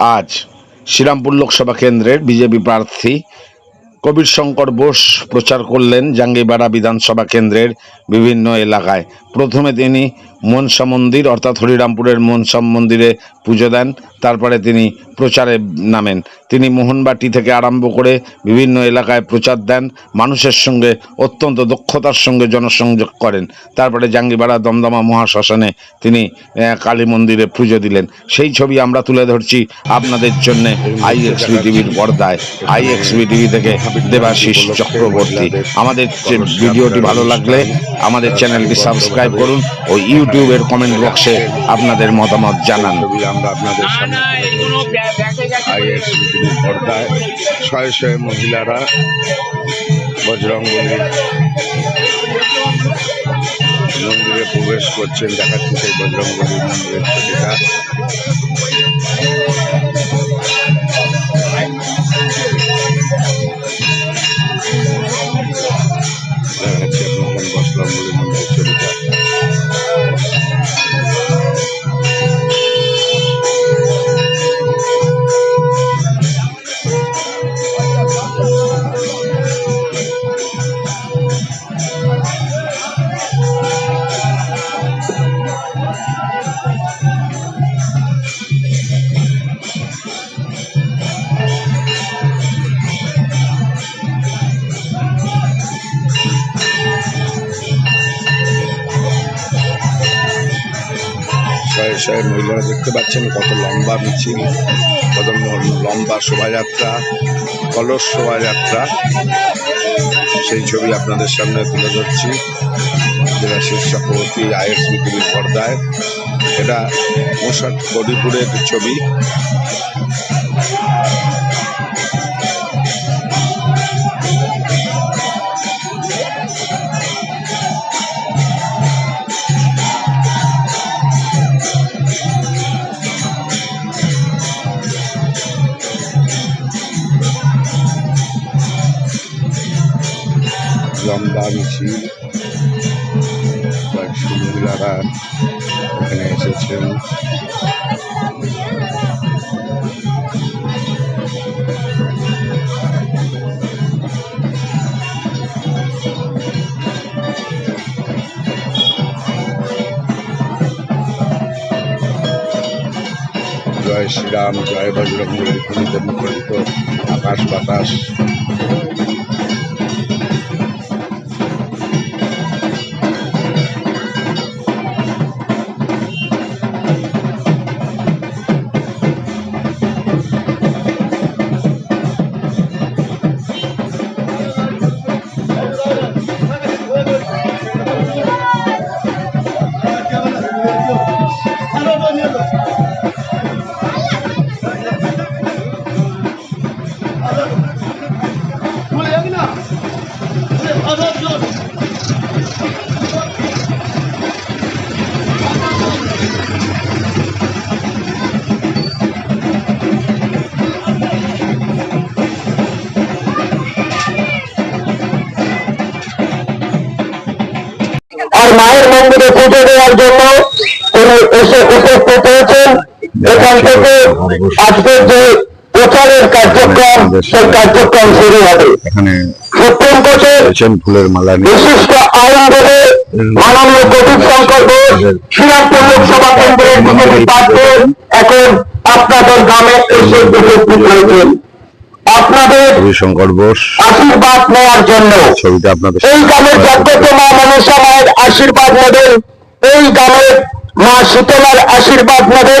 আজ শ্রীরামপুর লোকসভা কেন্দ্রের বিজেপি প্রার্থী কবির শঙ্কর বোস প্রচার করলেন জাঙ্গিবাড়া বিধানসভা কেন্দ্রের বিভিন্ন এলাকায়। প্রথমে তিনি মনসা মন্দির, অর্থাৎ হরিরামপুরের মনসা মন্দিরে পুজো দেন। তারপরে তিনি প্রচারে নামেন। তিনি মোহনবাটি থেকে আরম্ভ করে বিভিন্ন এলাকায় প্রচার দেন। মানুষের সঙ্গে, অত্যন্ত দক্ষতার সঙ্গে জনসংযোগ করেন। তারপরে জাঙ্গিবাড়া দমদমা মহাশ্মশানে তিনি কালী মন্দিরে পুজো দিলেন। সেই ছবি আমরা তুলে ধরছি আপনাদের জন্য আইএক্সবি টিভির পর্দায়। আইএক্সবি টিভি থেকে দেবাশিস চক্রবর্তী। আমাদের ভিডিওটি ভালো লাগলে আমাদের চ্যানেলটি সাবস্ক্রাইব করুন ও ইউটিউবের কমেন্ট বক্সে আপনাদের মতামত জানান। আমরা আপনাদের সামনে পর্দায় শয়ে শয়ে মহিলারা বজরঙ্গলী মন্দিরে প্রবেশ করছেন দেখাচ্ছি সেই বজরঙ্গলী মন্দিরের ছবিটা। শয়ে মহিলারা দেখতে পাচ্ছেন কত লম্বা মিছিল, কত লম্বা শোভাযাত্রা, কলস শোভাযাত্রা। সেই ছবি আপনাদের সামনে তুলে ধরছি। দেবাশিস চক্রবর্তী আইএসবি পর্দায়। এটা মোশাট গরিপুরের ছবি। লম্বা মিছিল কয়েকশো এখানে এসেছেন জয় শ্রীরাম জয় বজরঙ্গলী ধ্বনিতে মুখরিত আকাশ বাতাস পুজো দেওয়ার জন্য তিনি এসে উপস্থিত হয়েছেন। এখান থেকে আজকের যে প্রচারের কার্যক্রম সেই কার্যক্রম শুরু হবে। এখানে সুপ্রিম কোর্টের ফুলের মালা বিশিষ্ট আইনজীবী মাননীয় কবির শঙ্কর ঘোষ শ্রীরামপুর লোকসভা কেন্দ্রের বিজেপি প্রার্থী এখন আপনাদের গ্রামে এসে উপস্থিত হয়েছেন। আপনাদের রবিশঙ্কর বোস আশীর্বাদ নেওয়ার জন্য। ছবিটা আপনাদের এই গ্রামের জাগ্রত মা মনসা মায়ের আশীর্বাদ নেবেন এই গ্রামের মা শীতলার আশীর্বাদ নেবেন।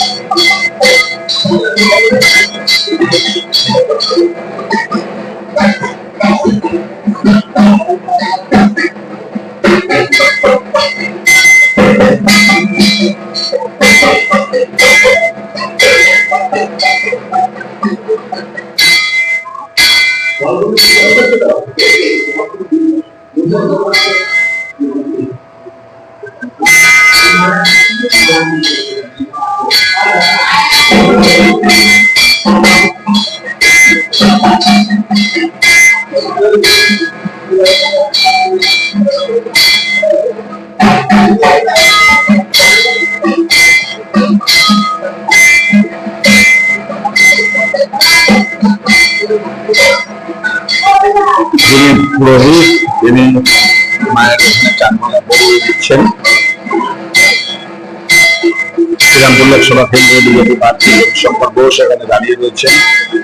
পুরোহিত তিনি মায়ের পরিয়ে দিচ্ছেন। শ্রীরামপুর লোকসভা কেন্দ্রে বিজেপি প্রার্থী শঙ্কর ঘোষ এখানে দাঁড়িয়ে রয়েছেন।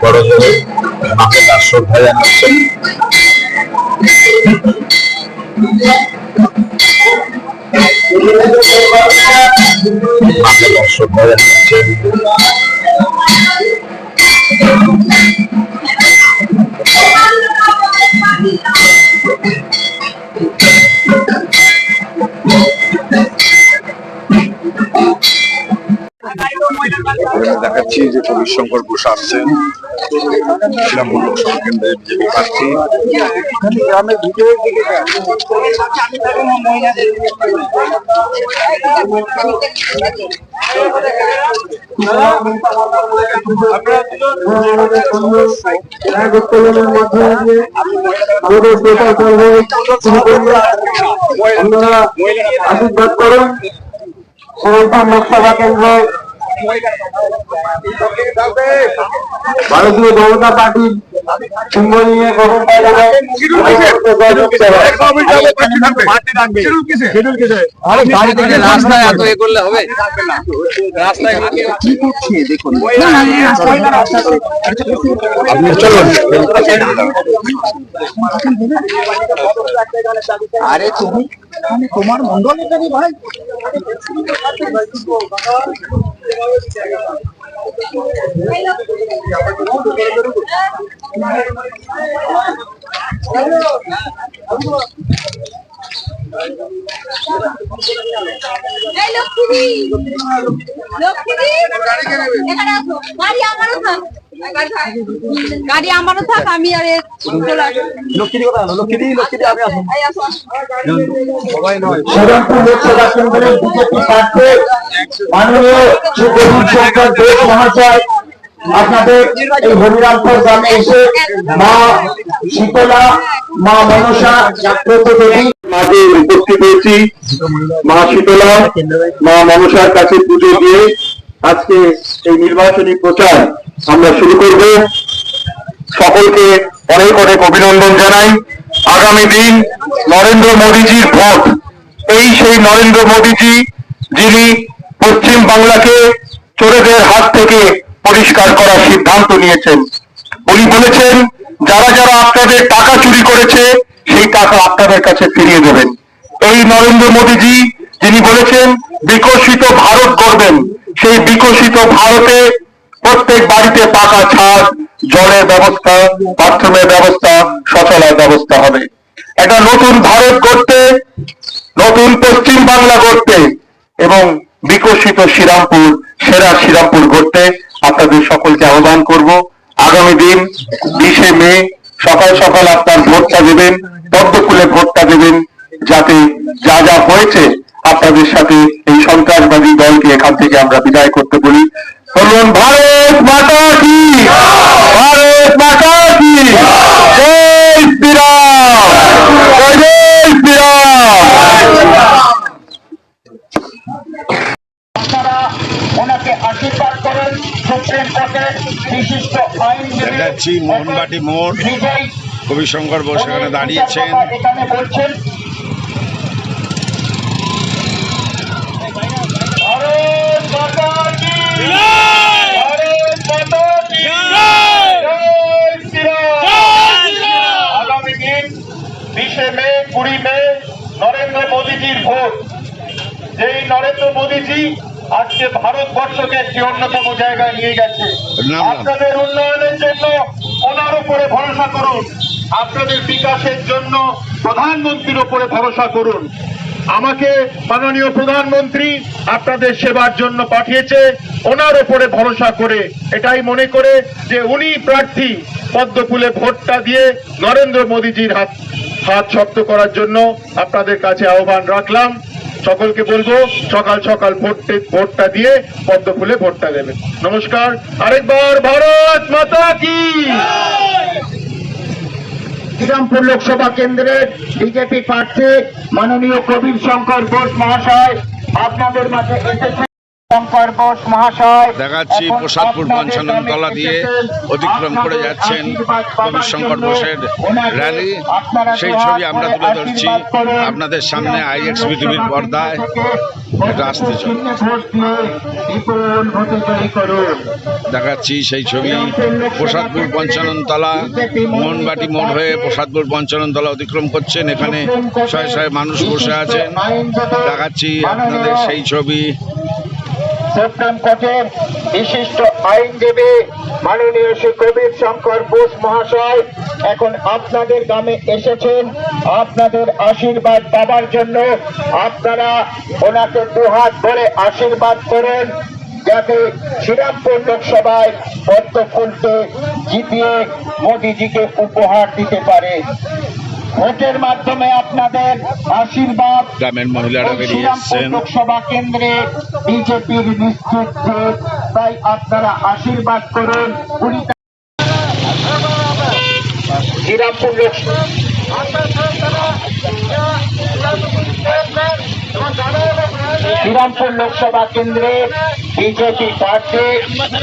বড় জোরে মাকে তার শ্রদ্ধা জানাচ্ছেন মাকে তার শ্রদ্ধা জানাচ্ছেন এখানে দেখাচ্ছি যে কবির শঙ্কর ঘোষ আসছেন শ্রীরামপুর লোকসভা কেন্দ্রের বিজেপি প্রার্থী। আমাদের আশীর্বাদ করুন। শ্রীরামপুর লোকসভা কেন্দ্র ভারতীয় জনতা পার্টির সিংহ নিয়ে গঠন রাস্তায় এত এ করলে হবে রাস্তায় কি করছে দেখুন আপনি চলুন আরে তুমি তোমার মন্ডল এখানে ভাই? এই লক্ষ্মীদি! লক্ষ্মীদি! এখানে আসো। গাড়ি আমারও থাক গাড়ি আমারও থাক আমি আর এ চলে আসব। লক্ষ্মী কথা লক্ষ্মী লক্ষ্মী আমি আসুন এই আসো শ্রীরামপুর লোকসভা কেন্দ্রের বিজেপি প্রার্থী মাননীয় শ্রী শঙ্কর দেব মহাশয় আপনাদের এই হরিরামপুর গ্রামে এসে মা শীতলা মা মনসা জাগ্রত দেবী। মাঝে উপস্থিত হয়েছি মা শীতলা মা মনসার কাছে পুজো দিয়ে আজকে এই নির্বাচনী প্রচার আমরা শুরু করব। সকলকে অনেক অনেক অভিনন্দন জানাই। আগামী দিন নরেন্দ্র মোদীজির ভোট। এই সেই নরেন্দ্র মোদীজি যিনি পশ্চিম বাংলাকে চোরেদের হাত থেকে পরিষ্কার করার সিদ্ধান্ত নিয়েছেন। উনি বলেছেন, যারা যারা আপনাদের টাকা চুরি করেছে, সেই টাকা আপনাদের কাছে ফিরিয়ে দেবেন। এই নরেন্দ্র মোদীজি যিনি বলেছেন, বিকশিত ভারত গড়বেন। সেই বিকশিত ভারতে প্রত্যেক বাড়িতে পাকা ছাদ, জলের ব্যবস্থা, বাথরুমের ব্যবস্থা শৌচালয় ব্যবস্থা হবে। একটা নতুন ভারত গড়তে, নতুন পশ্চিম বাংলা গড়তে এবং বিকশিত শ্রীরামপুর, সেরা শ্রীরামপুর গড়তে আপনাদের সকলকে আহ্বান করব। আগামী দিন বিশে মে, সকাল সকাল আপনার ভোটটা দেবেন পদ্মফুলে ভোটটা দেবেন, যাতে যা যা হয়েছে আপনাদের সাথে এই সন্ত্রাসবাদী দলকে এখান থেকে আমরা বিদায় করতে বলি। বলুন ভারত মাতা কি? ভারত মাতা কি? জয় শ্রীরাম। জয় শ্রীরাম। আপনারা ওনাকে আশীর্বাদ করেন সুপ্রিম কোর্টের বিশিষ্ট আইনজীবী মোহনবাটি মোড়। কবির শঙ্কর ঘোষ এখানে দাঁড়িয়েছেন। এখানে বলছেন ভারত মাতা কি ভারত মাতা কি জয় শ্রীরাম আগামী দিন বিশে মে কুড়ি মে নরেন্দ্র মোদীজির ভোট যেই নরেন্দ্র মোদীজি আজকে ভারতবর্ষকে একটি অন্যতম জায়গায় নিয়ে গেছে। আপনাদের উন্নয়নের জন্য ওনার উপরে ভরসা করুন। আপনাদের বিকাশের জন্য প্রধানমন্ত্রীর উপরে ভরসা করুন। আমাকে মাননীয় প্রধানমন্ত্রী আপনাদের সেবার জন্য পাঠিয়েছে ওনার ওপরে ভরসা করে। এটাই মনে করে যে উনি প্রার্থী পদ্মফুলে ভোটটা দিয়ে নরেন্দ্র মোদীজির হাত হাত শক্ত করার জন্য আপনাদের কাছে আহ্বান রাখলাম। সকলকে বলব, সকাল সকাল ভোটে ভোটটা দিয়ে পদ্ম ফুলে ভোটটা দেবে। নমস্কার, আরেকবার ভারত মাতা কি? শ্রীরামপুর লোকসভা কেন্দ্রের বিজেপি প্রার্থী মাননীয় কবির শঙ্কর ঘোষ মহাশয় আপনাদের মাঝে এসেছেন। শঙ্কর বোস মহাশয়। দেখাচ্ছি প্রসাদপুর পঞ্চাননতলা গ্রামে দিয়ে অতিক্রম করে যাচ্ছেন কবির শঙ্কর বোসের র্যালি সেই ছবি আমরা তুলে ধরছি আপনাদের সামনে আইএক্স পৃথিবীর পর্দায়। এটা আসতে দেখাচ্ছি সেই ছবি প্রসাদপুর পঞ্চাননতলা মোহনবাটি মোড় হয়ে প্রসাদপুর পঞ্চানন তলা অতিক্রম করছেন। এখানে শয়ে শয়ে মানুষ বসে আছেন। দেখাচ্ছি আপনাদের সেই ছবি। সুপ্রিম কোর্টের বিশিষ্ট আইনজীবী মাননীয় শ্রী কবির শঙ্কর বোস মহাশয় এখন আপনাদের গ্রামে এসেছেন। আপনাদের আশীর্বাদ পাবার জন্য আপনারা ওনাকে দুহাত ধরে আশীর্বাদ করেন, যাতে শ্রীরামপুর লোকসভায় পদ্ম ফুলকে জিতিয়ে মোদিজিকে উপহার দিতে পারে। ভোটের মাধ্যমে আপনাদের আশীর্বাদ। গ্রামের মহিলারা বেরিয়ে এসছেন। লোকসভা কেন্দ্রে বিজেপির নিশ্চিত তাই আপনারা আশীর্বাদ করুন। কুড়ি শ্রীরামপুর লোকসভা শ্রীরামপুর লোকসভা কেন্দ্রে বিজেপি প্রার্থী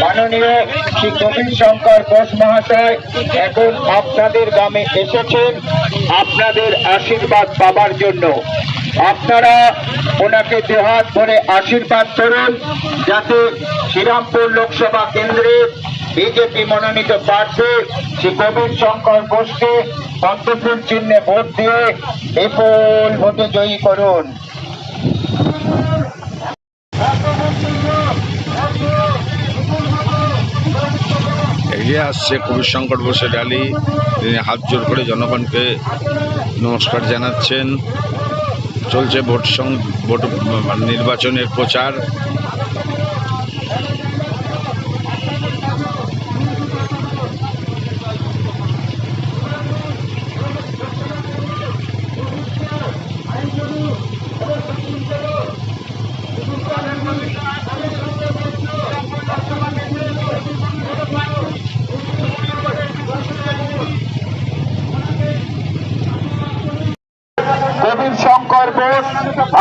মাননীয় শ্রী কবির শঙ্কর ঘোষ মহাশয় এখন আপনাদের গ্রামে এসেছেন আপনাদের আশীর্বাদ পাবার জন্য। আপনারা ওনাকে দেহাত ধরে আশীর্বাদ করুন যাতে শ্রীরামপুর লোকসভা কেন্দ্রে বিজেপি মনোনীত প্রার্থী শ্রী কবির শঙ্কর ঘোষকে পদ্মফুল চিহ্নে ভোট দিয়ে বিপুল ভোটে জয়ী করুন। এগিয়ে আসছে কবি শঙ্কর বসে র্যালি তিনি হাত জোর করে জনগণকে নমস্কার জানাচ্ছেন। চলছে ভোট সং ভোট নির্বাচনের প্রচার।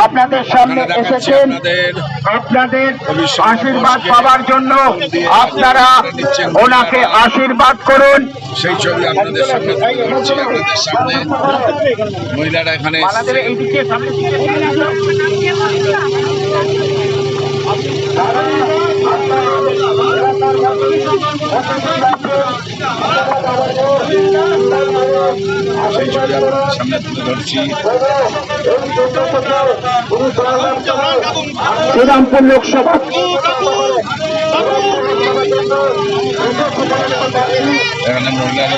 আপনাদের সামনে এসেছেন। আপনাদের আশীর্বাদ পাওয়ার জন্য আপনারা ওনাকে আশীর্বাদ করুন। সেই ছবি আপনাদের সামনে আপনাদের সামনে। মহিলারা এখানে সেই শ্রীরামপুর লোকসভা। এখানে মহিলারা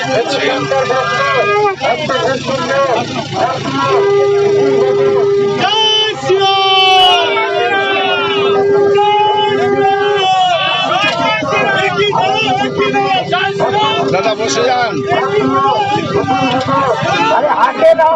দাদা বসে যান। আরে হাতে দাও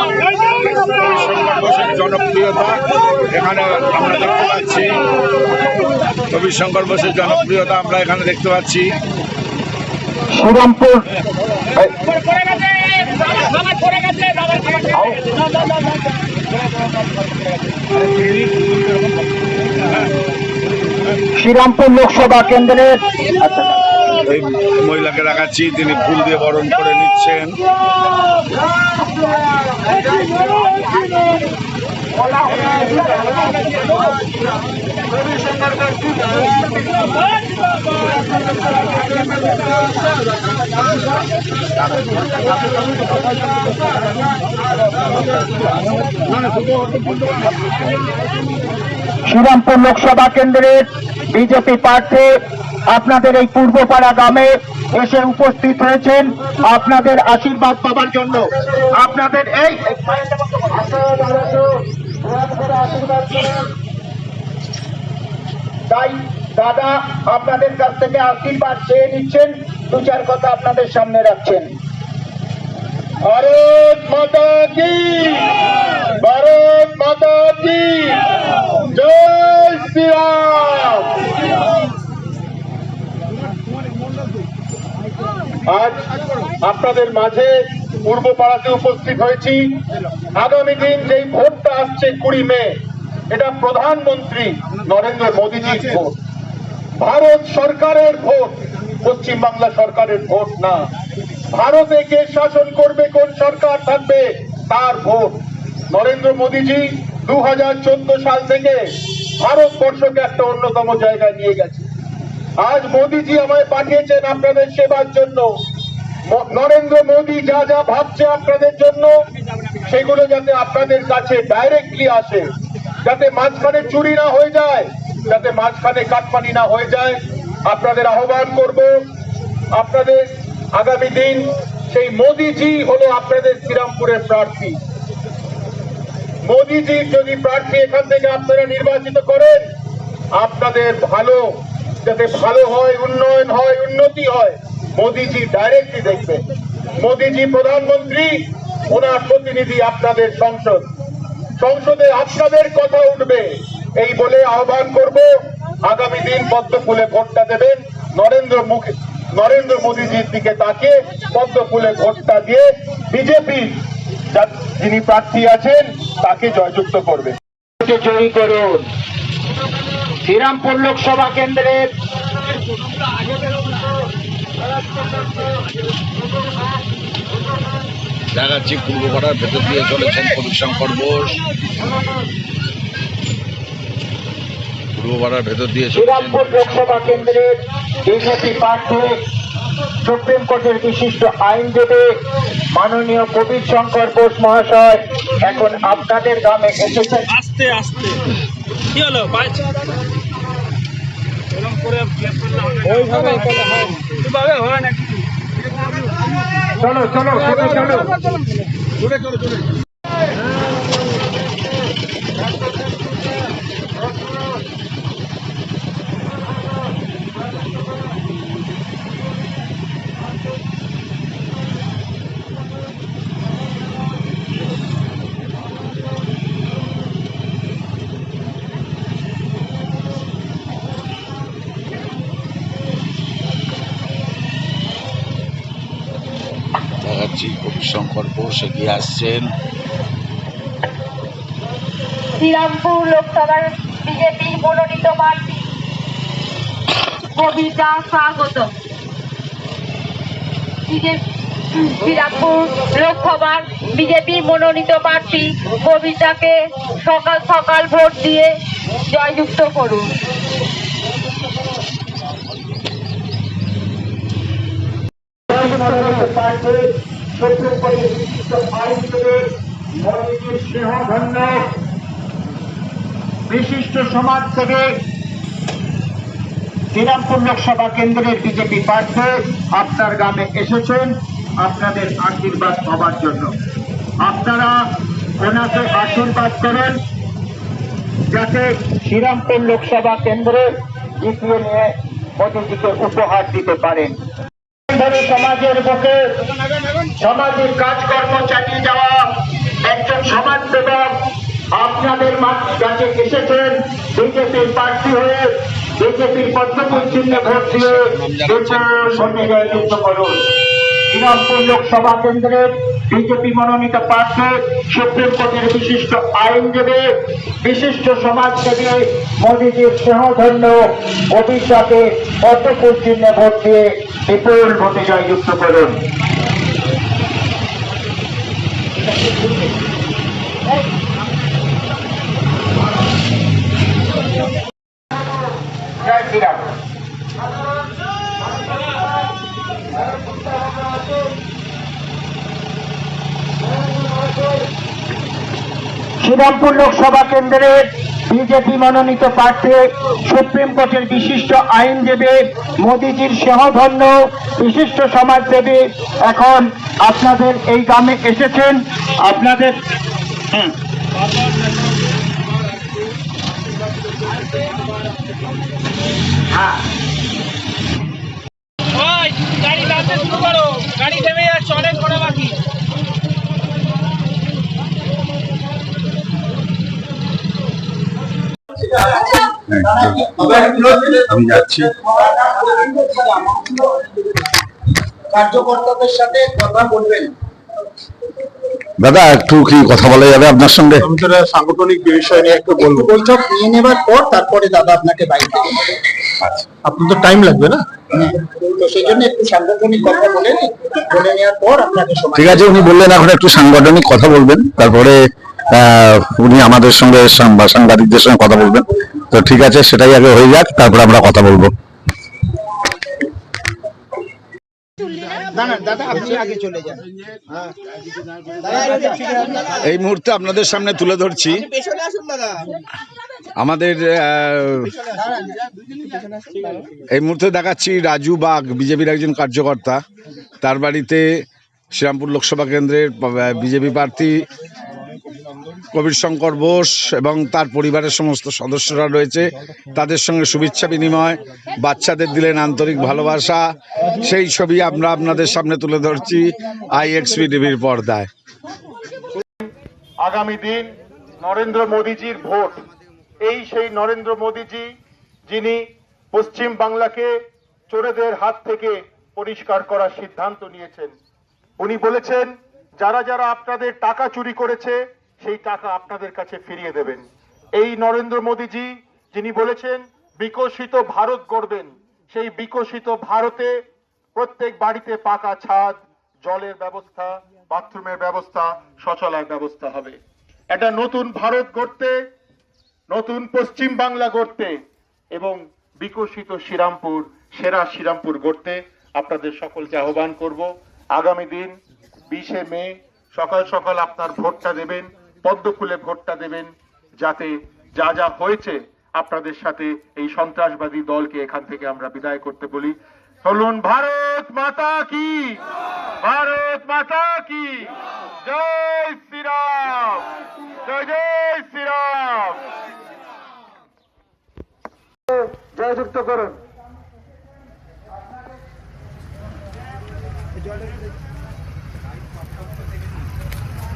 জনপ্রিয়তা এখানে আমরা দেখতে পাচ্ছি। কবির শঙ্কর জনপ্রিয়তা আমরা এখানে দেখতে পাচ্ছি। শ্রীরামপুর শ্রীরামপুর লোকসভা কেন্দ্রের এই মহিলাকে দেখাচ্ছি তিনি ফুল দিয়ে বরণ করে নিচ্ছেন। শ্রীরামপুর লোকসভা কেন্দ্রের বিজেপি প্রার্থী আপনাদের এই পূর্বপাড়া গ্রামে এসে উপস্থিত হয়েছেন। আপনাদের আশীর্বাদ পাবার জন্য। আপনাদের এই তাই দাদা, আপনাদের কাছ থেকে আশীর্বাদ চেয়ে নিচ্ছেন। দু চার কথা আপনাদের সামনে রাখছেন। ভারত মাতা কি? ভারত মাতা কি? জয় আজ আপনাদের মাঝে পূর্ব পাড়াতে উপস্থিত হয়েছি। আগামী দিন যেই ভোটটা আসছে কুড়ি মে এটা প্রধানমন্ত্রী নরেন্দ্র মোদীজির ভোট। ভারত সরকারের ভোট পশ্চিমবাংলা সরকারের ভোট না। ভারতে কে শাসন করবে কোন সরকার থাকবে তার ভোট। নরেন্দ্র মোদীজি দু হাজার চোদ্দ সাল থেকে ভারতবর্ষকে একটা অন্যতম জায়গায় নিয়ে গেছে আজ মোদীজি আমায় পাঠিয়েছেন আপনাদের সেবার জন্য। নরেন্দ্র মোদী যা যা ভাবছে আপনাদের জন্য, সেগুলো যাতে আপনাদের কাছে ডাইরেক্টলি আসে। যাতে মাঝখানে চুরি না হয়ে যায়, যাতে মাঝখানে কাটমানি না হয়ে যায়। আপনাদের আহ্বান করব, আপনাদের আগামী দিন সেই মোদীজি হলো আপনাদের শ্রীরামপুরের প্রার্থী। মোদীজির যদি প্রার্থী এখান থেকে আপনারা নির্বাচিত করেন, আপনাদের ভালো যাতে ভালো হয়, উন্নয়ন হয়, উন্নতি হয়, মোদীজি ডাইরেক্টলি দেখবে মোদীজি প্রধানমন্ত্রী, ওনার প্রতিনিধি আপনাদের সংসদ। সংসদে আপনাদের কথা উঠবে। এই বলে আহ্বান করব, আগামী দিন পদ্ম ফুলে ভোটটা দেবেন। নরেন্দ্র মুখে নরেন্দ্র মোদীজির দিকে তাকিয়ে পদ্ম ফুলে ভোটটা দিয়ে বিজেপি যিনি প্রার্থী আছেন, তাকে জয়যুক্ত করবে। জয়ী করুন। শ্রীরামপুর লোকসভা কেন্দ্রের দেখাচ্ছি পূর্বপাড়ার ভেতর দিয়ে চলেছেন কবি শঙ্কর বোস পূর্বপাড়ার ভেতর দিয়ে শ্রীরামপুর লোকসভা কেন্দ্রের বিজেপি প্রার্থী সুপ্রিম কোর্টের বিশিষ্ট আইনজীবী মাননীয় কবির শঙ্কর বোস মহাশয় এখন আপনাদের গ্রামে এসেছেন। আস্তে আস্তে। কি হলো? পাইছে এরকম করে ওইভাবে করলে হয় ওইভাবে হয় না চলো চলো। চলো চলো দেখাচ্ছি কবি শঙ্কর বোস এগিয়ে আসছেন। শ্রীরামপুর লোকসভার বিজেপির মনোনীত প্রার্থী কবিতা স্বাগত। শ্রীরামপুর লোকসভার বিজেপির মনোনীত প্রার্থী কবিতাকে সকাল সকাল ভোট দিয়ে জয়যুক্ত করুন। বিশিষ্ট সমাজ থেকে শ্রীরামপুর লোকসভা কেন্দ্রের বিজেপি প্রার্থী আপনার গ্রামে এসেছেন, আপনাদের আশীর্বাদ পাওয়ার জন্য। আপনারা ওনাকে আশীর্বাদ করেন যাতে শ্রীরামপুর লোকসভা কেন্দ্রে জিতিয়ে নিয়ে মোদীজিকে উপহার দিতে পারেন। সমাজের বুকে সমাজের কাজকর্ম চালিয়ে যাওয়া একজন সমাজ সেবক। আপনাদের কাছে এসেছেন বিজেপির প্রার্থী হয়ে, বিজেপির পদ্মপুর চিহ্নে ভোট দিয়ে ভোটে করুন। শ্রীরামপুর লোকসভা কেন্দ্রের বিজেপি মনোনীত প্রার্থী, সুপ্রিম কোর্টের বিশিষ্ট আইনজীবী, বিশিষ্ট সমাজসেবী মোদীজির স্নেহধন্য অভিশাপে পদ্মপুর চিহ্নে ভোট দিয়ে বিপুল ভোটে জয়যুক্ত করুন। শ্রীরামপুর লোকসভা কেন্দ্রের বিজেপি মনোনীত প্রার্থী সুপ্রিম কোর্টের বিশিষ্ট আইনজীবী মোদিজির সহধন্য বিশিষ্ট সমাজসেবী এখন আপনাদের এই গ্রামে এসেছেন। আপনাদের গাড়ি শুরু করো। গাড়ি থেমে যাচ্ছে, অনেক বাকি। আমি যাচ্ছি। কার্যকর্তাদের সাথে কথা বলবেন। দাদা একটু কি কথা বলা যাবে আপনার সঙ্গে? সাংগঠনিক বিষয় নিয়ে একটু বৈঠক নিয়ে নেবার পর তারপরে দাদা আপনাকে বাইক আপনার তো টাইম লাগবে না? তো সেই জন্য একটু সাংগঠনিক কথা বলে নিন। বলে নেওয়ার পর আপনাকে ঠিক আছে উনি বললেন এখন একটু সাংগঠনিক কথা বলবেন তারপরে উনি আমাদের সঙ্গে সাংবাদিকদের সঙ্গে কথা বলবেন। তো ঠিক আছে সেটাই আগে হয়ে যাক তারপর আমরা কথা বলব। না না দাদা আপনি আগে চলে যান। এই মুহূর্তে আপনাদের সামনে তুলে ধরছি। আমাদের এই মুহূর্তে দেখাচ্ছি রাজু বাগ বিজেপির একজন কার্যকর্তা। তার বাড়িতে শ্রীরামপুর লোকসভা কেন্দ্রের বিজেপি প্রার্থী কবির শঙ্কর বোস এবং তার পরিবারের সমস্ত সদস্যরা রয়েছে। তাদের সঙ্গে শুভেচ্ছা বিনিময়। বাচ্চাদের দিলেন আন্তরিক ভালোবাসা। সেই ছবি আমরা আপনাদের সামনে তুলে ধরছি আইএক্সপি টিভির পর্দায়। আগামী দিন নরেন্দ্র মোদীজির ভোট। এই সেই নরেন্দ্র মোদীজি, যিনি পশ্চিম বাংলাকে চোরেদের হাত থেকে পরিষ্কার করার সিদ্ধান্ত নিয়েছেন। উনি বলেছেন, যারা যারা আপনাদের টাকা চুরি করেছে সেই টাকা আপনাদের কাছে ফিরিয়ে দেবেন। এই নরেন্দ্র মোদীজি, যিনি বলেছেন, বিকশিত ভারত গড়বেন, সেই বিকশিত ভারতে প্রত্যেক বাড়িতে পাকা ছাদ, জলের ব্যবস্থা, বাথরুমের ব্যবস্থা শৌচালয় ব্যবস্থা হবে। একটা নতুন ভারত গড়তে, নতুন পশ্চিম বাংলা গড়তে এবং বিকশিত শ্রীরামপুর, সেরা শ্রীরামপুর গড়তে আপনাদের সকলকে আহ্বান করব। আগামী দিন বিশে মে সকাল সকাল আপনার ভোটটা দেবেন। পদ্ম ফুলে ভোটটা দেবেন যাতে যা যা হয়েছে আপনাদের সাথে এই সন্ত্রাসবাদী দলকে এখান থেকে আমরা বিদায় করতে বলি। চলুন ভারত মাতা কি? ভারত মাতা কি? জয় শ্রীরাম! জয় জয় শ্রীরাম! জয়যুক্ত করুন।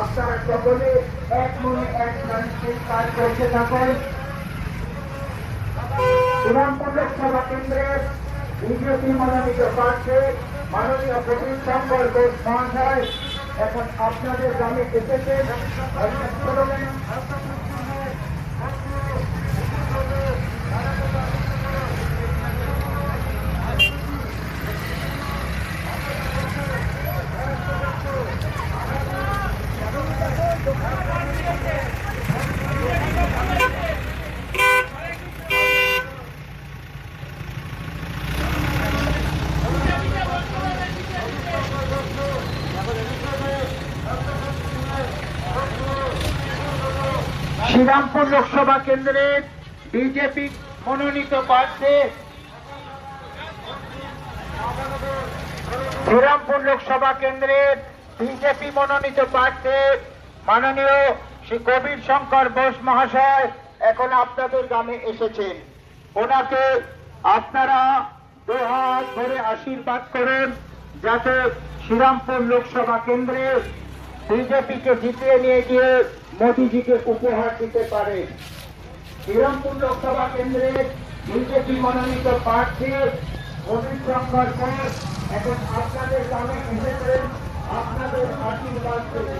আপনারা সকলে এক মনে এক কাজ করতে থাকুন। শ্রীরামপুর লোকসভা কেন্দ্রের বিজেপি মনোনীত প্রার্থী মাননীয় প্রবীণ শঙ্কর ঘোষ মহাশয়, এখন আপনাদের গ্রামে এসেছেন। শ্রীরামপুর লোকসভা কেন্দ্রের বিজেপি মনোনীত প্রার্থী শ্রীরামপুর লোকসভা কেন্দ্রের বিজেপি মনোনীত প্রার্থী মাননীয় শ্রী কবির শঙ্কর বোস মহাশয় এখন আপনাদের গ্রামে এসেছেন। ওনাকে আপনারা দু হাত ধরে আশীর্বাদ করেন যাতে শ্রীরামপুর লোকসভা কেন্দ্রে বিজেপিকে জিতিয়ে নিয়ে গিয়ে মোদীজিকে উপহার দিতে পারে। শ্রীরামপুর লোকসভা কেন্দ্রে বিজেপি মনোনীত প্রার্থী কবির শঙ্কর এখন আপনাদের গ্রামে এসেছেন, আপনাদের আশীর্বাদ পেতে।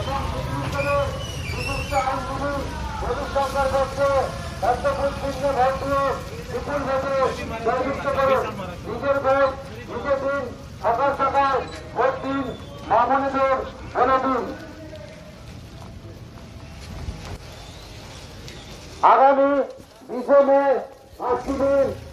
এবং মধুশঙ্কর ভট্ট এত বুদ্ধিন্ন ভদ্র বিপুল ভদ্র জয়যুক্ত বিশেষ দিন সকাল সকাল ভোট দিন মামনিদের আগামী বিশে মে পাঁচটি দিন